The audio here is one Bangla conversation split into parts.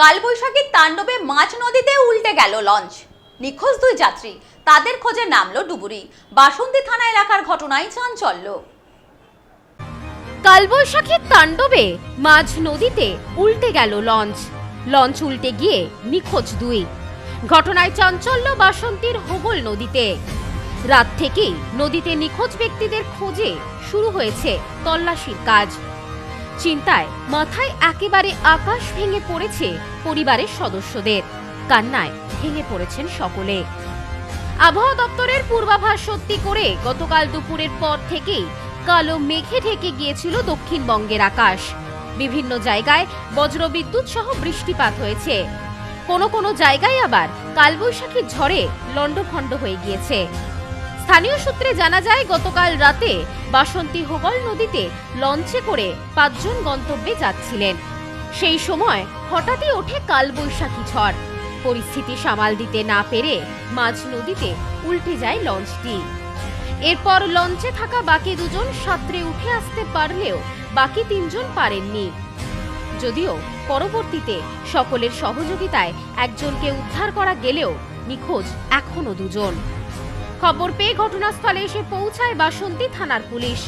কালবৈশাখীর তাণ্ডবে মাঝ নদীতে উল্টে গেল লঞ্চ। নিখোঁজ দুই যাত্রী, তাদের খোঁজে নামলো ডুবুরি। বাসন্তী থানা এলাকার ঘটনায় চাঞ্চল্য। কালবৈশাখীর তাণ্ডবে মাঝ নদীতে উল্টে গেল লঞ্চ। লঞ্চ উল্টে গিয়ে নিখোঁজ দুই। ঘটনায় চাঞ্চল্য বাসন্তীর হোগল নদীতে। রাত থেকেই নদীতে নিখোঁজ ব্যক্তিদের খোঁজে শুরু হয়েছে তল্লাশির কাজ। চিন্তায় মাথায় একেবারে আকাশ ভেঙে পড়েছে পরিবারের সদস্যদের। কান্নায় ভেঙে পড়েছেন সকলে। আবহাওয়া দপ্তরের পূর্বাভাস সত্যি করে গতকাল দুপুরের পর থেকেই কালো মেঘে ঢেকে গিয়েছিল দক্ষিণবঙ্গের আকাশ। বিভিন্ন জায়গায় বজ্রবিদ্যুৎ সহ বৃষ্টিপাত হয়েছে। কোনো কোনো জায়গায় আবার কালবৈশাখীর ঝড়ে লণ্ডভণ্ড হয়ে গিয়েছে। স্থানীয় সূত্রে জানা যায়, গতকাল রাতে বাসন্তী হোগল নদীতে লঞ্চে করে পাঁচজন গন্তব্যে যাচ্ছিলেন। সেই সময় হঠাৎই ওঠে কালবৈশাখী ঝড়। পরিস্থিতি সামাল দিতে না পেরে মাঝ নদীতে উল্টে যায় লঞ্চটি। এরপর লঞ্চে থাকা বাকি দুজন সাঁতরে উঠে আসতে পারলেও বাকি তিনজন পারেননি। যদিও পরবর্তীতে সকলের সহযোগিতায় একজনকে উদ্ধার করা গেলেও নিখোঁজ এখনও দুজন। খবর পেয়ে ঘটনাস্থলে এসে পৌঁছায় বাসন্তী থানার পুলিশ।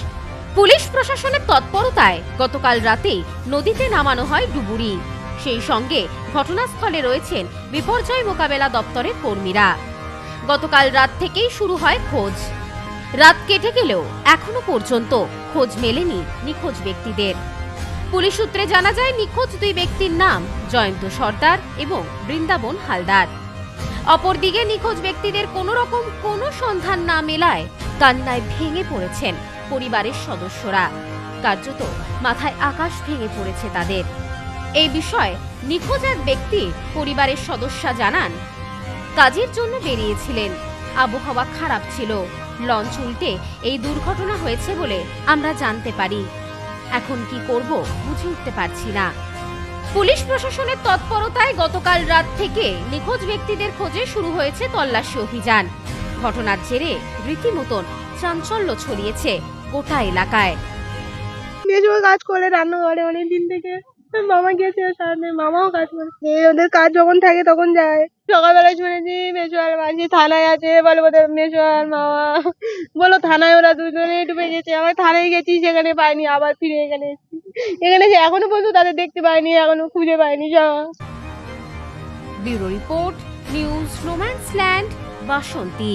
পুলিশ প্রশাসনের তৎপরতায় গতকাল রাতেই নদীতে নামানো হয় ডুবুরি। সেই সঙ্গে ঘটনাস্থলে রয়েছেন বিপর্যয় মোকাবেলা দপ্তরের কর্মীরা। গতকাল রাত থেকেই শুরু হয় খোঁজ। রাত কেটে গেলেও এখনও পর্যন্ত খোঁজ মেলেনি নিখোঁজ ব্যক্তিদের। পুলিশ সূত্রে জানা যায়, নিখোঁজ দুই ব্যক্তির নাম জয়ন্ত সর্দার এবং বৃন্দাবন হালদার। অপরদিকে নিখোঁজ ব্যক্তিদের কোনো রকম কোনো সন্ধান না মেলায় কান্নায় ভেঙে পড়েছেন পরিবারের সদস্যরা। কার্যত মাথায় আকাশ ভেঙে পড়েছে তাদের। এই বিষয়ে নিখোঁজ এক ব্যক্তি পরিবারের সদস্যা জানান, কাজের জন্য বেরিয়েছিলেন। আবহাওয়া খারাপ ছিল। লঞ্চ উল্টে এই দুর্ঘটনা হয়েছে বলে আমরা জানতে পারি। এখন কি করব বুঝে উঠতে পারছি না। পুলিশ প্রশাসনের তৎপরতায় গতকাল রাত থেকে নিখোঁজ ব্যক্তিদের খোঁজে শুরু হয়েছে তল্লাশি অভিযান। ঘটনার জেরে রীতিমতন চাঞ্চল্য ছড়িয়েছে গোটা এলাকায়। কাজ করে রান্নাঘরে অনেক অনেকদিন থেকে। মামা গেছে সামনে মামাও কাজ করে ওদের কাজ যখন থাকে তখন যায়। সকালবেলায় শুনেছি মেজো আর মাঝি থানায় আছে বলে ওদের মেজো আর মামা। বলো থানায় ওরা দুজনে ডুবে গেছে আমি থানায় গেছি সেখানে পাইনি আবার ফিরে এখানে এসেছি। এখানে এসে এখনও পর্যন্ত তাদের দেখতে পাইনি এখনও খুঁজে পাইনি সব bureau report news romance land বাসন্তী।